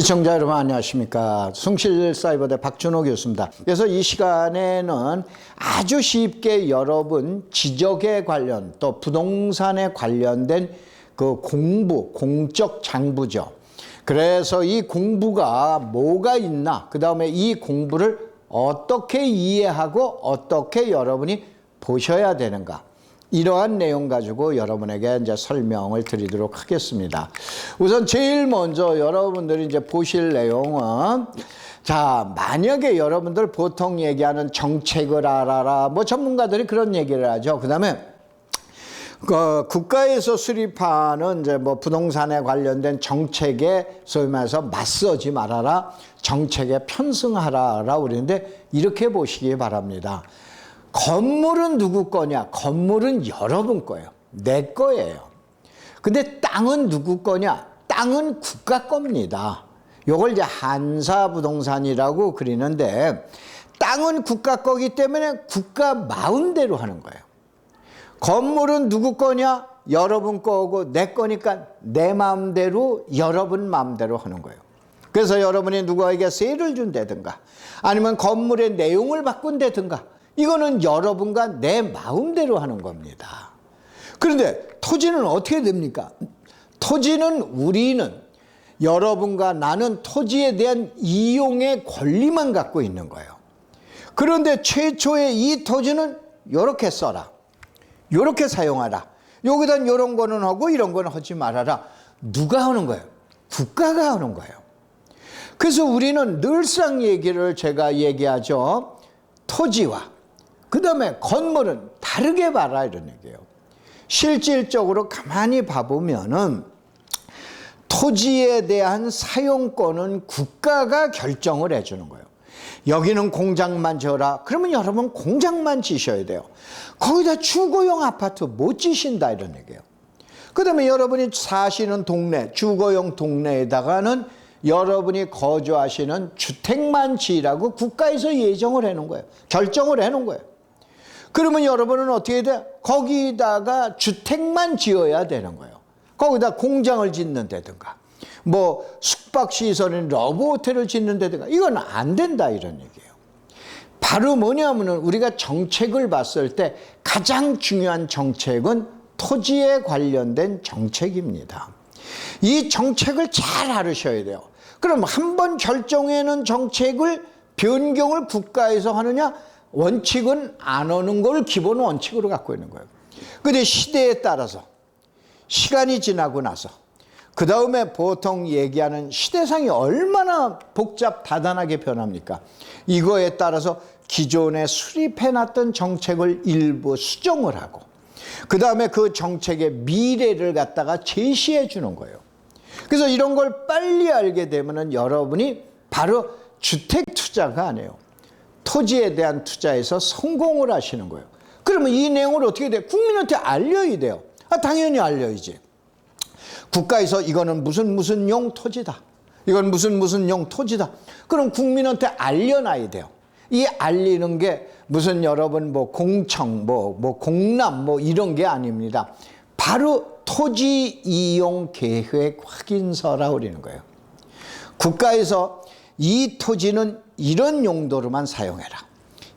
시청자 여러분 안녕하십니까? 숭실사이버대 박준호 교수입니다. 그래서 이 시간에는 아주 쉽게 여러분 지적에 관련 또 부동산에 관련된 그 공부 공적 장부죠. 그래서 이 공부가 뭐가 있나 그 다음에 이 공부를 어떻게 이해하고 어떻게 여러분이 보셔야 되는가 이러한 내용 가지고 여러분에게 이제 설명을 드리도록 하겠습니다. 우선 제일 먼저 여러분들이 이제 보실 내용은 자, 만약에 여러분들 보통 얘기하는 정책을 알아라. 뭐 전문가들이 그런 얘기를 하죠. 그다음에 그 국가에서 수립하는 이제 뭐 부동산에 관련된 정책에 소위 말해서 맞서지 말아라. 정책에 편승하라라고 그러는데 이렇게 보시기 바랍니다. 건물은 누구 거냐? 건물은 여러분 거예요. 내 거예요. 근데 땅은 누구 거냐? 땅은 국가 겁니다. 요걸 이제 한사 부동산이라고 그리는데 땅은 국가 거기 때문에 국가 마음대로 하는 거예요. 건물은 누구 거냐? 여러분 거고 내 거니까 내 마음대로 여러분 마음대로 하는 거예요. 그래서 여러분이 누구에게 세를 준다든가 아니면 건물의 내용을 바꾼다든가 이거는 여러분과 내 마음대로 하는 겁니다. 그런데 토지는 어떻게 됩니까? 토지는 우리는 여러분과 나는 토지에 대한 이용의 권리만 갖고 있는 거예요. 그런데 최초의 이 토지는 이렇게 써라. 이렇게 사용하라. 여기다 이런 거는 하고 이런 거는 하지 말아라. 누가 하는 거예요? 국가가 하는 거예요. 그래서 우리는 늘상 얘기를 제가 얘기하죠. 토지와 그 다음에 건물은 다르게 봐라 이런 얘기예요. 실질적으로 가만히 봐보면은 토지에 대한 사용권은 국가가 결정을 해주는 거예요. 여기는 공장만 지어라. 그러면 여러분 공장만 지셔야 돼요. 거기다 주거용 아파트 못 지신다 이런 얘기예요. 그 다음에 여러분이 사시는 동네, 주거용 동네에다가는 여러분이 거주하시는 주택만 지으라고 국가에서 예정을 해놓은 거예요. 결정을 해놓은 거예요. 그러면 여러분은 어떻게 돼? 거기다가 주택만 지어야 되는 거예요. 거기다 공장을 짓는다든가, 뭐 숙박시설인 러브호텔을 짓는다든가, 이건 안 된다 이런 얘기예요. 바로 뭐냐면은 우리가 정책을 봤을 때 가장 중요한 정책은 토지에 관련된 정책입니다. 이 정책을 잘 알으셔야 돼요. 그럼 한 번 결정해놓은 정책을 변경을 국가에서 하느냐? 원칙은 안 오는 걸 기본 원칙으로 갖고 있는 거예요. 근데 시대에 따라서 시간이 지나고 나서 그 다음에 보통 얘기하는 시대상이 얼마나 복잡 다단하게 변합니까? 이거에 따라서 기존에 수립해놨던 정책을 일부 수정을 하고 그 다음에 그 정책의 미래를 갖다가 제시해 주는 거예요. 그래서 이런 걸 빨리 알게 되면은 여러분이 바로 주택 투자가 아니에요. 토지에 대한 투자에서 성공을 하시는 거예요. 그러면 이 내용을 어떻게 돼? 국민한테 알려야 돼요. 아, 당연히 알려야지. 국가에서 이거는 무슨 무슨 용 토지다. 이건 무슨 무슨 용 토지다. 그럼 국민한테 알려놔야 돼요. 이 알리는 게 무슨 여러분 뭐 공청, 뭐, 뭐 공람 뭐 이런 게 아닙니다. 바로 토지 이용 계획 확인서라고 그러는 거예요. 국가에서 이 토지는 이런 용도로만 사용해라.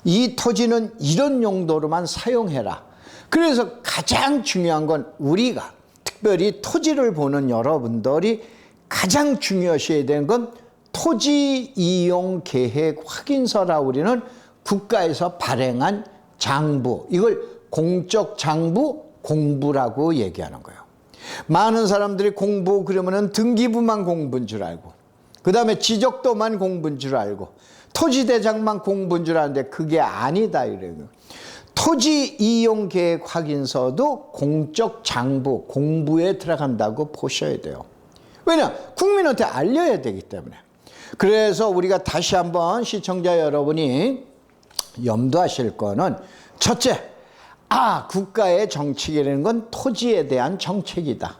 이 토지는 이런 용도로만 사용해라. 그래서 가장 중요한 건 우리가 특별히 토지를 보는 여러분들이 가장 중요시해야 되는 건 토지 이용 계획 확인서라고 우리는 국가에서 발행한 장부, 이걸 공적 장부 공부라고 얘기하는 거예요. 많은 사람들이 공부 그러면은 등기부만 공부인 줄 알고, 그 다음에 지적도만 공부인 줄 알고, 토지대장만 공부인 줄 아는데 그게 아니다 이래요. 토지 이용 계획 확인서도 공적 장부, 공부에 들어간다고 보셔야 돼요. 왜냐? 국민한테 알려야 되기 때문에. 그래서 우리가 다시 한번 시청자 여러분이 염두하실 거는 첫째, 아, 국가의 정책이라는 건 토지에 대한 정책이다.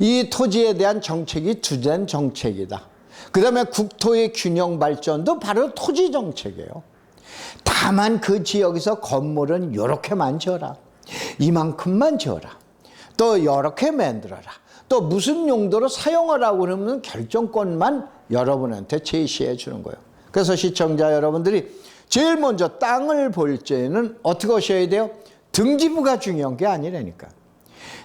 이 토지에 대한 정책이 주된 정책이다. 그 다음에 국토의 균형 발전도 바로 토지 정책이에요. 다만 그 지역에서 건물은 이렇게만 지어라. 이만큼만 지어라. 또 이렇게 만들어라. 또 무슨 용도로 사용하라고 그러면 결정권만 여러분한테 제시해 주는 거예요. 그래서 시청자 여러분들이 제일 먼저 땅을 볼 때는 어떻게 하셔야 돼요? 등기부가 중요한 게 아니라니까.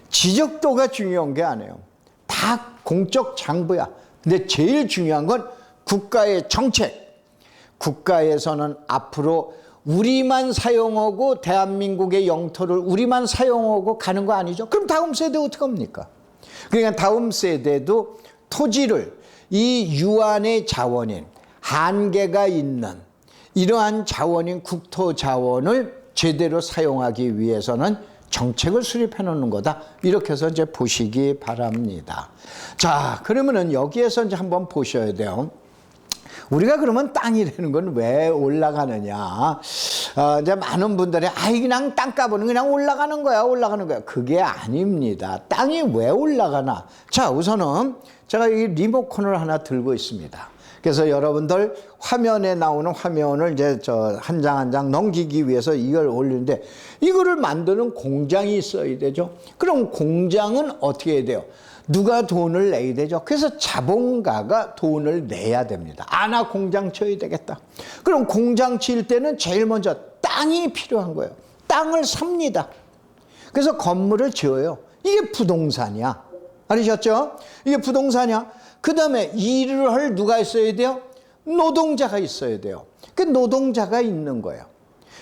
지적도가 중요한 게 아니에요. 다 공적 장부야. 근데 제일 중요한 건 국가의 정책. 국가에서는 앞으로 우리만 사용하고 대한민국의 영토를 우리만 사용하고 가는 거 아니죠? 그럼 다음 세대 어떻게 합니까? 그러니까 다음 세대도 토지를 이 유한의 자원인 한계가 있는 이러한 자원인 국토 자원을 제대로 사용하기 위해서는 정책을 수립해 놓는 거다. 이렇게 해서 이제 보시기 바랍니다. 자, 그러면은 여기에서 이제 한번 보셔야 돼요. 우리가 그러면 땅이라는 건 왜 올라가느냐? 어, 이제 많은 분들이 아이 그냥 땅값은 그냥 올라가는 거야, 올라가는 거야. 그게 아닙니다. 땅이 왜 올라가나? 자, 우선은 제가 이 리모컨을 하나 들고 있습니다. 그래서 여러분들 화면에 나오는 화면을 이제 저 한 장 한 장 넘기기 위해서 이걸 올리는데 이거를 만드는 공장이 있어야 되죠. 그럼 공장은 어떻게 해야 돼요? 누가 돈을 내야 되죠? 그래서 자본가가 돈을 내야 됩니다. 아, 나 공장 쳐야 되겠다. 그럼 공장 칠 때는 제일 먼저 땅이 필요한 거예요. 땅을 삽니다. 그래서 건물을 지어요. 이게 부동산이야. 알으셨죠? 이게 부동산이야. 그 다음에 일을 할 누가 있어야 돼요? 노동자가 있어야 돼요. 그 노동자가 있는 거예요.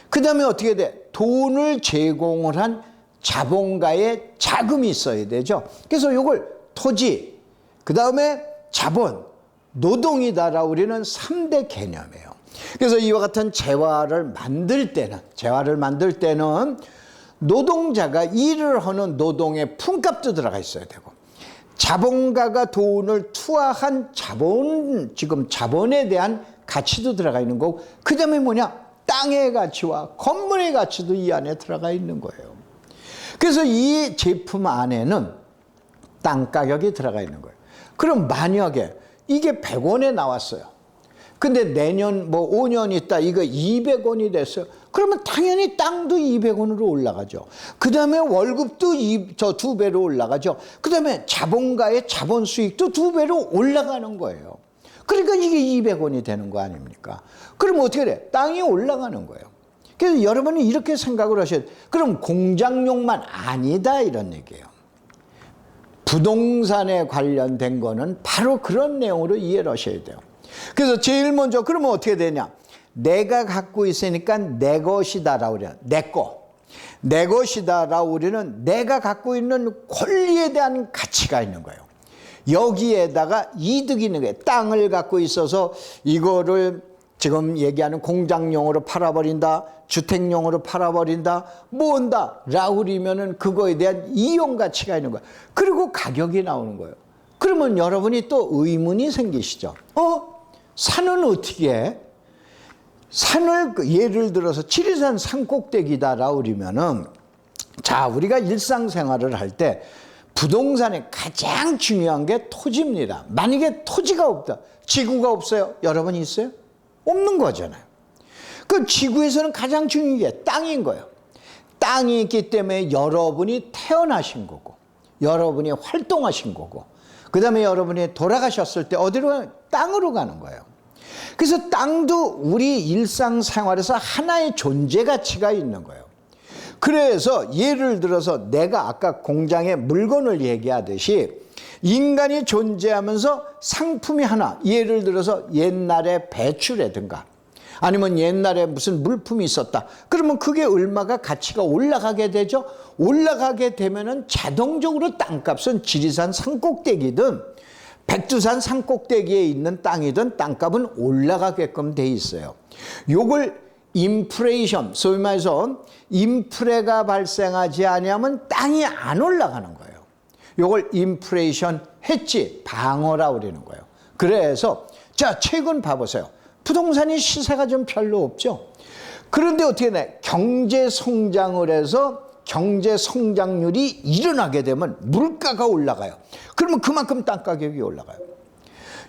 그 다음에 어떻게 돼? 돈을 제공을 한 자본가의 자금이 있어야 되죠. 그래서 이걸 토지, 그 다음에 자본, 노동이다라 우리는 3대 개념이에요. 그래서 이와 같은 재화를 만들 때는, 재화를 만들 때는 노동자가 일을 하는 노동의 품값도 들어가 있어야 되고, 자본가가 돈을 투하한 자본, 지금 자본에 대한 가치도 들어가 있는 거고, 그 다음에 뭐냐? 땅의 가치와 건물의 가치도 이 안에 들어가 있는 거예요. 그래서 이 제품 안에는 땅 가격이 들어가 있는 거예요. 그럼 만약에 이게 100원에 나왔어요. 근데 내년 뭐 5년 있다 이거 200원이 됐어요. 그러면 당연히 땅도 200원으로 올라가죠. 그 다음에 월급도 저 두 배로 올라가죠. 그 다음에 자본가의 자본 수익도 두 배로 올라가는 거예요. 그러니까 이게 200원이 되는 거 아닙니까? 그럼 어떻게 돼? 땅이 올라가는 거예요. 그래서 여러분이 이렇게 생각을 하셔야 돼. 그럼 공장용만 아니다 이런 얘기예요. 부동산에 관련된 거는 바로 그런 내용으로 이해를 하셔야 돼요. 그래서 제일 먼저 그러면 어떻게 되냐? 내가 갖고 있으니까 내 것이다라고 그래요. 내 거. 내 것이다라고 우리는 내가 갖고 있는 권리에 대한 가치가 있는 거예요. 여기에다가 이득이 있는 거예요. 땅을 갖고 있어서 이거를 지금 얘기하는 공장용으로 팔아버린다, 주택용으로 팔아버린다, 뭐한다, 라울이면은 그거에 대한 이용 가치가 있는 거야. 그리고 가격이 나오는 거예요. 그러면 여러분이 또 의문이 생기시죠. 어? 산은 어떻게 해? 산을 그 예를 들어서 지리산 산 꼭대기다 라울이면은 자, 우리가 일상생활을 할 때 부동산의 가장 중요한 게 토지입니다. 만약에 토지가 없다. 지구가 없어요. 여러분 있어요? 없는 거잖아요. 그 지구에서는 가장 중요한 게 땅인 거예요. 땅이 있기 때문에 여러분이 태어나신 거고, 여러분이 활동하신 거고, 그 다음에 여러분이 돌아가셨을 때 어디로? 땅으로 가는 거예요. 그래서 땅도 우리 일상생활에서 하나의 존재 가치가 있는 거예요. 그래서 예를 들어서 내가 아까 공장에 물건을 얘기하듯이 인간이 존재하면서 상품이 하나, 예를 들어서 옛날에 배추라든가 아니면 옛날에 무슨 물품이 있었다. 그러면 그게 얼마가 가치가 올라가게 되죠? 올라가게 되면은 자동적으로 땅값은 지리산 산꼭대기든 백두산 산꼭대기에 있는 땅이든 땅값은 올라가게끔 돼 있어요. 요걸 인프레이션, 소위 말해서 인프레가 발생하지 않으면 땅이 안 올라가는 거예요. 요걸 인프레이션 해지 방어라 그러는 거예요. 그래서 자 최근 봐보세요. 부동산이 시세가 좀 별로 없죠. 그런데 어떻게 돼? 경제 성장을 해서 경제 성장률이 일어나게 되면 물가가 올라가요. 그러면 그만큼 땅 가격이 올라가요.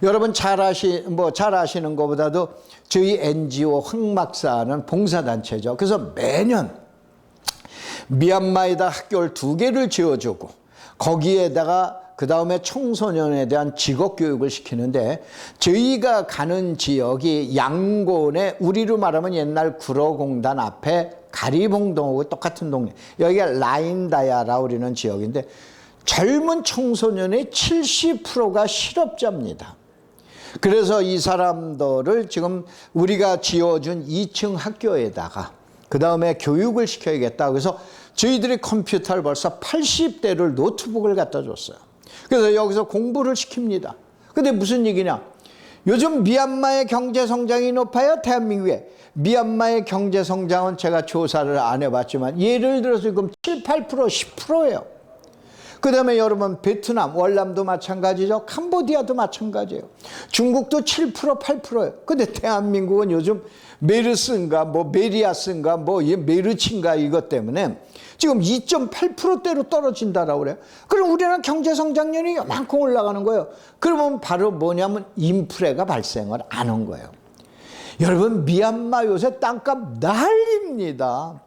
여러분 잘 아시 뭐잘 아시는 것보다도 저희 NGO 황막사는 봉사단체죠. 그래서 매년 미얀마에다 학교를 두 개를 지어주고 거기에다가 그 다음에 청소년에 대한 직업 교육을 시키는데 저희가 가는 지역이 양곤에 우리로 말하면 옛날 구로공단 앞에 가리봉동하고 똑같은 동네. 여기가 라인다야라 우리는 지역인데 젊은 청소년의 70%가 실업자입니다. 그래서 이 사람들을 지금 우리가 지어준 2층 학교에다가 그 다음에 교육을 시켜야겠다. 그래서 저희들이 컴퓨터를 벌써 80대를 노트북을 갖다 줬어요. 그래서 여기서 공부를 시킵니다. 근데 무슨 얘기냐? 요즘 미얀마의 경제 성장이 높아요. 대한민국에. 미얀마의 경제 성장은 제가 조사를 안 해봤지만 예를 들어서 지금 7, 8%, 10%예요. 그 다음에 여러분 베트남, 월남도 마찬가지죠. 캄보디아도 마찬가지예요. 중국도 7%, 8%예요. 근데 대한민국은 요즘 메르스인가 뭐 메리아스인가 뭐 메르치인가 이것 때문에 지금 2.8%대로 떨어진다라고 그래요. 그럼 우리는 경제 성장률이 요만큼 올라가는 거예요. 그러면 바로 뭐냐면 인프레가 발생을 안 한 거예요. 여러분 미얀마 요새 땅값 난립니다.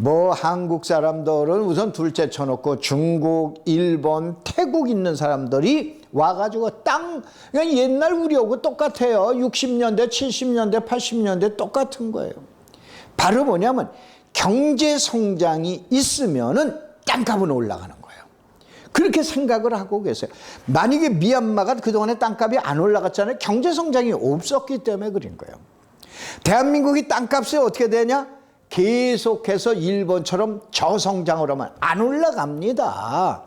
뭐 한국 사람들은 우선 둘째 쳐놓고 중국, 일본, 태국 있는 사람들이 와가지고 땅 그냥 옛날 우리하고 똑같아요. 60년대, 70년대, 80년대 똑같은 거예요. 바로 뭐냐면 경제 성장이 있으면은 땅값은 올라가는 거예요. 그렇게 생각을 하고 계세요. 만약에 미얀마가 그동안에 땅값이 안 올라갔잖아요. 경제 성장이 없었기 때문에 그런 거예요. 대한민국이 땅값이 어떻게 되냐? 계속해서 일본처럼 저성장을 하면 안 올라갑니다.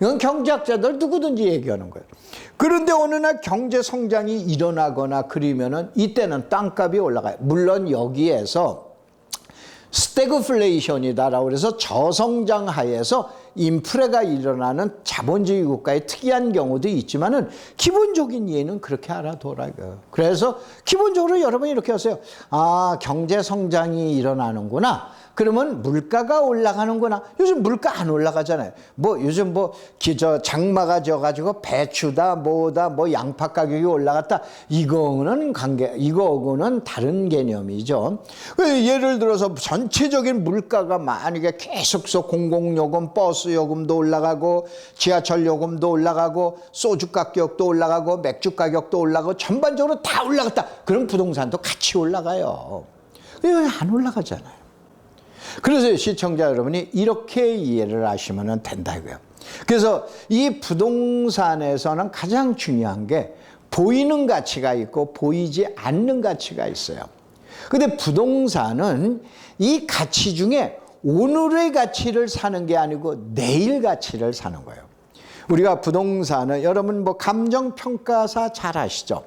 이건 경제학자들 누구든지 얘기하는 거예요. 그런데 어느 날 경제 성장이 일어나거나 그러면은 이때는 땅값이 올라가요. 물론 여기에서 스태그플레이션이다라고 그래서 저성장 하에서 인프레가 일어나는 자본주의 국가의 특이한 경우도 있지만은 기본적인 이해는 그렇게 알아둬라고요. 그래서 기본적으로 여러분이 이렇게 하세요. 아, 경제 성장이 일어나는구나. 그러면 물가가 올라가는구나. 요즘 물가 안 올라가잖아요. 뭐 요즘 뭐 기저 장마가 져가지고 배추다 뭐다 뭐 양파 가격이 올라갔다. 이거는 관계 이거는 다른 개념이죠. 그 예를 들어서 전체적인 물가가 만약에 계속해서 공공요금, 버스 요금도 올라가고 지하철 요금도 올라가고 소주 가격도 올라가고 맥주 가격도 올라가고 전반적으로 다 올라갔다. 그럼 부동산도 같이 올라가요. 이거 안 올라가잖아요. 그래서 시청자 여러분이 이렇게 이해를 하시면 된다고요. 그래서 이 부동산에서는 가장 중요한 게 보이는 가치가 있고 보이지 않는 가치가 있어요. 근데 부동산은 이 가치 중에 오늘의 가치를 사는 게 아니고 내일 가치를 사는 거예요. 우리가 부동산은 여러분 뭐 감정평가사 잘 아시죠?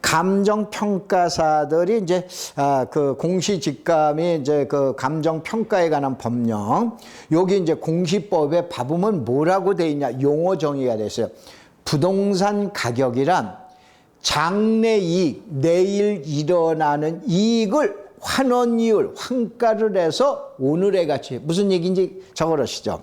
감정 평가사들이 이제 아, 그 공시직감이 이제 그 감정 평가에 관한 법령 여기 이제 공시법에 봐보면 뭐라고 돼 있냐 용어 정의가 됐어요. 부동산 가격이란 장래 이익 내일 일어나는 이익을 환원이율 환가를 해서 오늘의 가치 무슨 얘기인지 적어놓으시죠.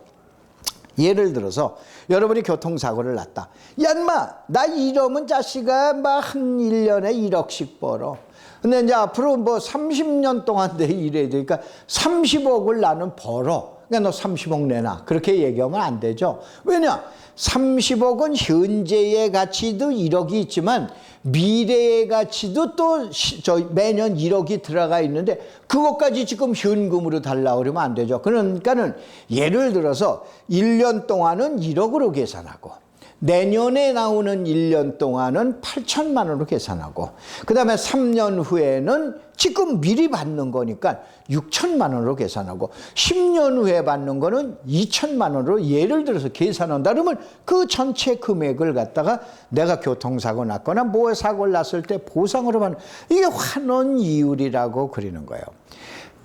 예를 들어서 여러분이 교통사고를 났다. 야, 인마, 나 이러면 자식아, 막한 1년에 1억씩 벌어. 근데 이제 앞으로 뭐 30년 동안 내 일해야 되니까 30억을 나는 벌어. 그러니까 너 30억 내놔. 그렇게 얘기하면 안 되죠. 왜냐? 30억은 현재의 가치도 1억이 있지만 미래의 가치도 또 저 매년 1억이 들어가 있는데 그것까지 지금 현금으로 달라고 그러면 안 되죠. 그러니까는 예를 들어서 1년 동안은 1억으로 계산하고 내년에 나오는 1년 동안은 8천만 원으로 계산하고 그다음에 3년 후에는 지금 미리 받는 거니까 6천만 원으로 계산하고 10년 후에 받는 거는 2천만 원으로 예를 들어서 계산한다 그러면 그 전체 금액을 갖다가 내가 교통사고 났거나 뭐 사고를 났을 때 보상으로 받는 이게 환원 이율이라고 그리는 거예요.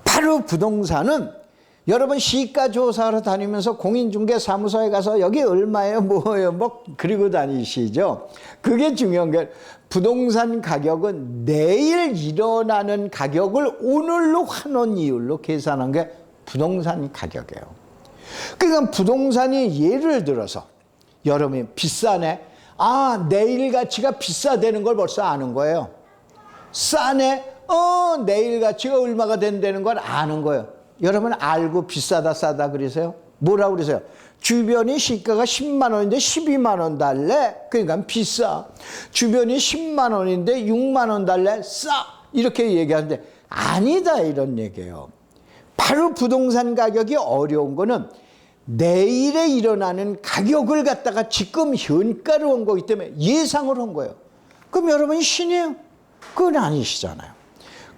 바로 부동산은 여러분 시가 조사하러 다니면서 공인중개사무소에 가서 여기 얼마예요? 뭐예요? 뭐 그리고 다니시죠. 그게 중요한 게 부동산 가격은 내일 일어나는 가격을 오늘로 환원 이율로 계산한 게 부동산 가격이에요. 그러니까 부동산이 예를 들어서 여러분이 비싸네 아 내일 가치가 비싸되는 걸 벌써 아는 거예요. 싸네 어 내일 가치가 얼마가 된다는 걸 아는 거예요 여러분 알고 비싸다 싸다 그러세요? 뭐라고 그러세요? 주변이 시가가 10만 원인데 12만 원 달래? 그러니까 비싸. 주변이 10만 원인데 6만 원 달래? 싸. 이렇게 얘기하는데 아니다 이런 얘기예요. 바로 부동산 가격이 어려운 거는 내일에 일어나는 가격을 갖다가 지금 현가로 한 거기 때문에 예상을 한 거예요. 그럼 여러분이 신이에요? 그건 아니시잖아요.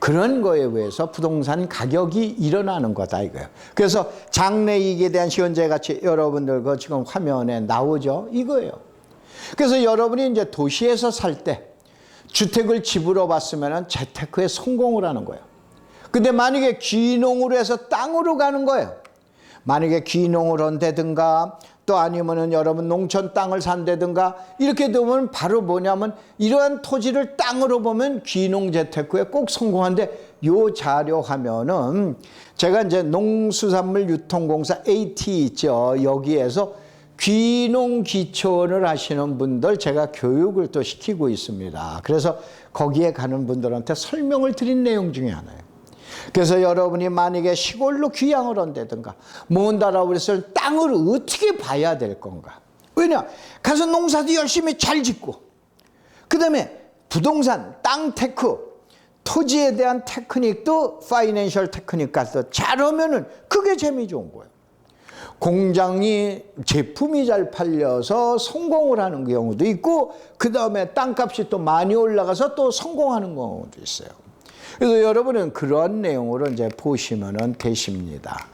그런 거에 의해서 부동산 가격이 일어나는 거다 이거예요. 그래서 장래이익에 대한 현재 가치 여러분들 그 지금 화면에 나오죠? 이거예요. 그래서 여러분이 이제 도시에서 살 때 주택을 집으로 봤으면 재테크에 성공을 하는 거예요. 근데 만약에 귀농으로 해서 땅으로 가는 거예요. 만약에 귀농을 한다든가 또 아니면은 여러분 농촌 땅을 산다든가 이렇게 되면 바로 뭐냐면 이러한 토지를 땅으로 보면 귀농 재테크에 꼭 성공한데 요 자료 하면은 제가 이제 농수산물 유통공사 AT 있죠 여기에서 귀농 기촌을 하시는 분들 제가 교육을 또 시키고 있습니다. 그래서 거기에 가는 분들한테 설명을 드린 내용 중에 하나예요. 그래서 여러분이 만약에 시골로 귀향을 한다든가 먼다라고 그랬을 땅을 어떻게 봐야 될 건가? 왜냐? 가서 농사도 열심히 잘 짓고 그 다음에 부동산, 땅 테크, 토지에 대한 테크닉도 파이낸셜 테크닉 가서 잘하면은 그게 재미 좋은 거예요. 공장이 제품이 잘 팔려서 성공을 하는 경우도 있고 그 다음에 땅값이 또 많이 올라가서 또 성공하는 경우도 있어요. 그래서 여러분은 그런 내용으로 이제 보시면 되십니다.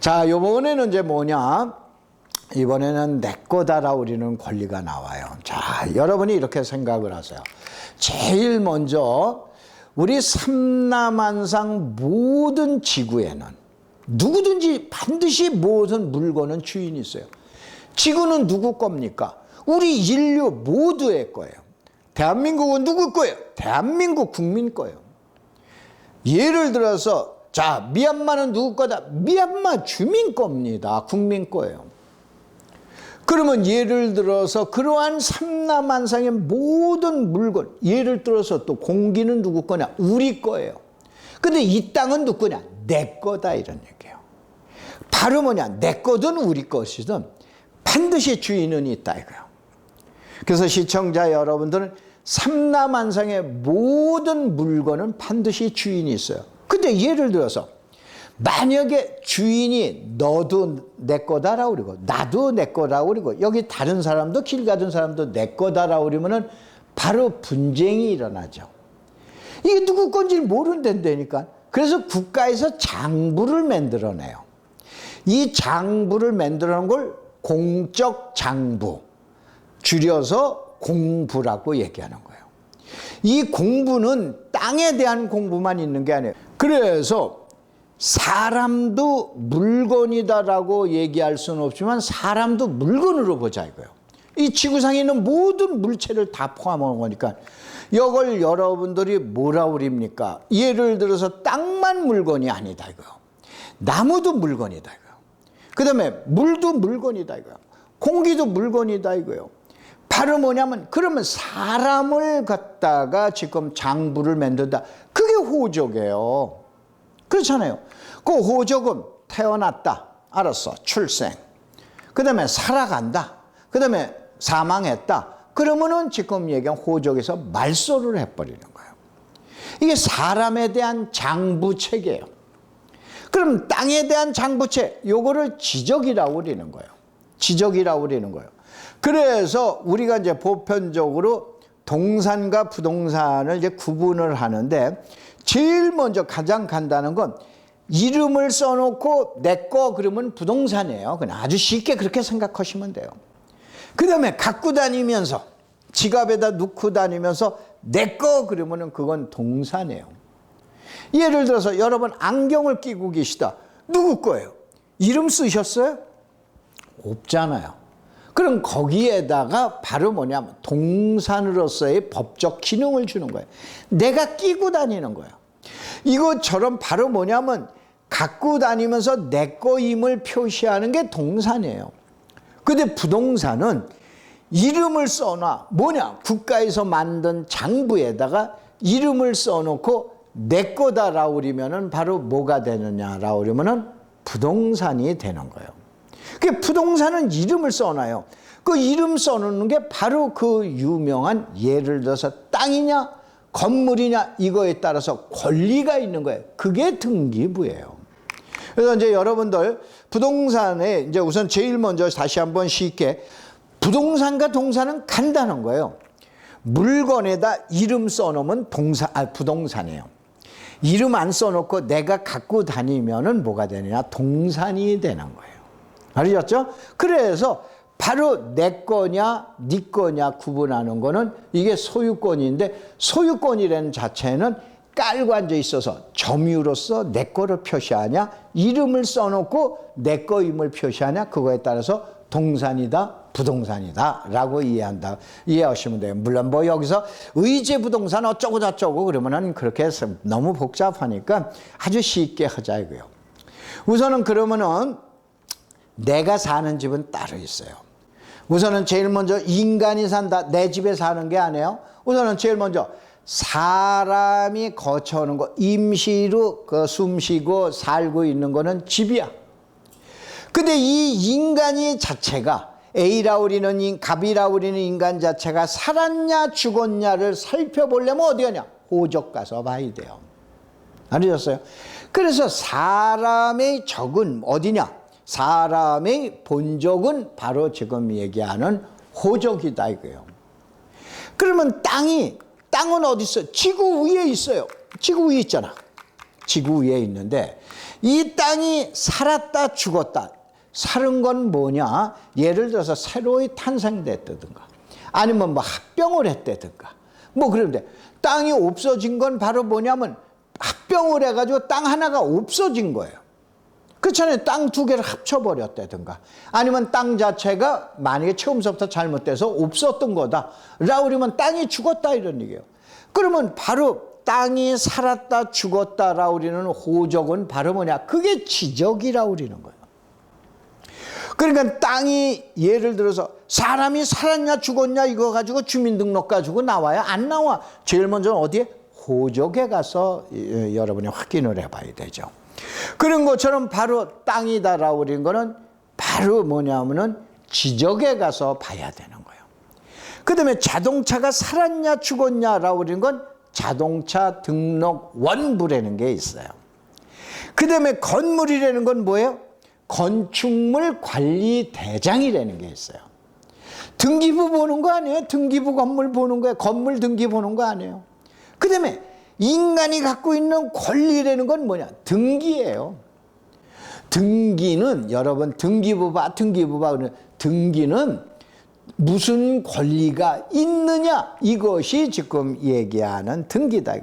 자, 요번에는 이제 뭐냐? 이번에는 내 거다라 우리는 권리가 나와요. 자, 여러분이 이렇게 생각을 하세요. 제일 먼저 우리 삼남한상 모든 지구에는 누구든지 반드시 모든 물건은 주인이 있어요. 지구는 누구 겁니까? 우리 인류 모두의 거예요. 대한민국은 누구 거예요? 대한민국 국민 거예요. 예를 들어서 자 미얀마는 누구 거다? 미얀마 주민 겁니다. 국민 거예요. 그러면 예를 들어서 그러한 삼남한상의 모든 물건 예를 들어서 또 공기는 누구 거냐? 우리 거예요. 근데 이 땅은 누구 거냐? 내 거다 이런 얘기예요. 바로 뭐냐? 내 거든 우리 것이든 반드시 주인은 있다 이거예요. 그래서 시청자 여러분들은 삼남한상의 모든 물건은 반드시 주인이 있어요. 근데 예를 들어서 만약에 주인이 너도 내 거다라고 그러고 나도 내 거라고 그러고 여기 다른 사람도 길 가던 사람도 내 거다라고 그러면은 바로 분쟁이 일어나죠. 이게 누구 건지 모른다니까. 그래서 국가에서 장부를 만들어내요. 이 장부를 만들어낸 걸 공적 장부, 줄여서 공부라고 얘기하는 거예요. 이 공부는 땅에 대한 공부만 있는 게 아니에요. 그래서 사람도 물건이다라고 얘기할 수는 없지만 사람도 물건으로 보자 이거예요. 이 지구상에 있는 모든 물체를 다 포함한 거니까 이걸 여러분들이 뭐라 그럽니까? 예를 들어서 땅만 물건이 아니다 이거요. 나무도 물건이다 이거요. 그 다음에 물도 물건이다 이거요. 공기도 물건이다 이거요. 바로 뭐냐면 그러면 사람을 갖다가 지금 장부를 만든다. 그게 호적이에요. 그렇잖아요. 그 호적은 태어났다. 알았어. 출생. 그 다음에 살아간다. 그 다음에 사망했다. 그러면은 지금 얘기한 호적에서 말소를 해버리는 거예요. 이게 사람에 대한 장부책이에요. 그럼 땅에 대한 장부책, 요거를 지적이라고 그러는 거예요. 지적이라고 그러는 거예요. 그래서 우리가 이제 보편적으로 동산과 부동산을 이제 구분을 하는데 제일 먼저 가장 간다는 건 이름을 써놓고 내 거 그러면 부동산이에요. 그냥 아주 쉽게 그렇게 생각하시면 돼요. 그 다음에 갖고 다니면서 지갑에다 넣고 다니면서 내 거 그러면은 그건 동산이에요. 예를 들어서 여러분 안경을 끼고 계시다. 누구 거예요? 이름 쓰셨어요? 없잖아요. 그럼 거기에다가 바로 뭐냐면 동산으로서의 법적 기능을 주는 거예요. 내가 끼고 다니는 거예요. 이것처럼 바로 뭐냐면 갖고 다니면서 내 거임을 표시하는 게 동산이에요. 근데 부동산은 이름을 써놔. 뭐냐? 국가에서 만든 장부에다가 이름을 써놓고 내 거다라고 그러면은 바로 뭐가 되느냐라고 그러면은 부동산이 되는 거예요. 그 부동산은 이름을 써놔요. 그 이름 써놓는 게 바로 그 유명한 예를 들어서 땅이냐 건물이냐 이거에 따라서 권리가 있는 거예요. 그게 등기부예요. 그래서 이제 여러분들 부동산에 이제 우선 제일 먼저 다시 한번 쉽게 부동산과 동산은 간단한 거예요. 물건에다 이름 써놓으면 동사, 아, 부동산이에요. 이름 안 써놓고 내가 갖고 다니면은 뭐가 되느냐? 동산이 되는 거예요. 알겠죠? 그래서 바로 내 거냐, 네 거냐 구분하는 거는 이게 소유권인데 소유권이라는 자체는 깔고 앉아 있어서 점유로서 내 거를 표시하냐, 이름을 써놓고 내 거임을 표시하냐, 그거에 따라서 동산이다, 부동산이다 라고 이해한다. 이해하시면 돼요. 물론 뭐 여기서 의제 부동산 어쩌고 저쩌고 그러면은 그렇게 해서 너무 복잡하니까 아주 쉽게 하자 이거요. 우선은 그러면은 내가 사는 집은 따로 있어요. 우선은 제일 먼저 인간이 산다. 내 집에 사는 게 아니에요. 우선은 제일 먼저 사람이 거쳐오는 거, 임시로 그 숨 쉬고 살고 있는 거는 집이야. 근데 이 인간이 자체가 A라 우리는 인, 갑이라 우리는 인간 자체가 살았냐 죽었냐를 살펴보려면 어디 가냐? 호적 가서 봐야 돼요. 알으셨어요? 그래서 사람의 적은 어디냐? 사람의 본적은 바로 지금 얘기하는 호적이다 이거예요. 그러면 땅이 땅은 어디 있어요? 지구 위에 있어요. 지구 위에 있잖아. 지구 위에 있는데 이 땅이 살았다 죽었다. 사는 건 뭐냐? 예를 들어서 새로이 탄생됐다든가 아니면 뭐 합병을 했다든가 뭐 그런데 땅이 없어진 건 바로 뭐냐면 합병을 해가지고 땅 하나가 없어진 거예요. 그렇잖아요. 땅 두 개를 합쳐버렸다든가 아니면 땅 자체가 만약에 처음부터 잘못돼서 없었던 거다. 라 그러면 땅이 죽었다 이런 얘기예요. 그러면 바로 땅이 살았다 죽었다 라 우리는 호적은 바로 뭐냐? 그게 지적이라 우리는 거예요. 그러니까 땅이 예를 들어서 사람이 살았냐 죽었냐 이거 가지고 주민등록 가지고 나와야 안 나와. 제일 먼저 어디에? 호적에 가서 여러분이 확인을 해봐야 되죠. 그런 것처럼 바로 땅이다라 우린 거는 바로 뭐냐면은 지적에 가서 봐야 되는 거예요. 그 다음에 자동차가 살았냐 죽었냐라 우린 건 자동차 등록 원부라는 게 있어요. 그 다음에 건물이라는 건 뭐예요? 건축물 관리 대장이라는 게 있어요. 등기부 보는 거 아니에요? 등기부 건물 보는 거예요. 건물 등기 보는 거 아니에요? 그 다음에 인간이 갖고 있는 권리라는 건 뭐냐? 등기예요. 등기는 여러분 등기부 봐 등기부 봐 등기는 무슨 권리가 있느냐 이것이 지금 얘기하는 등기다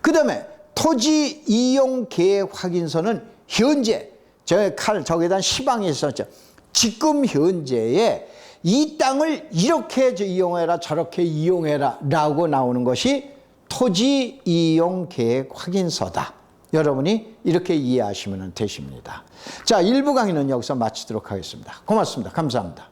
그 다음에 토지 이용 계획 확인서는 현재 저칼 저기다 시방에 있었죠 지금 현재에 이 땅을 이렇게 이용해라 저렇게 이용해라 라고 나오는 것이 토지 이용 계획 확인서다. 여러분이 이렇게 이해하시면 되십니다. 자, 일부 강의는 여기서 마치도록 하겠습니다. 고맙습니다. 감사합니다.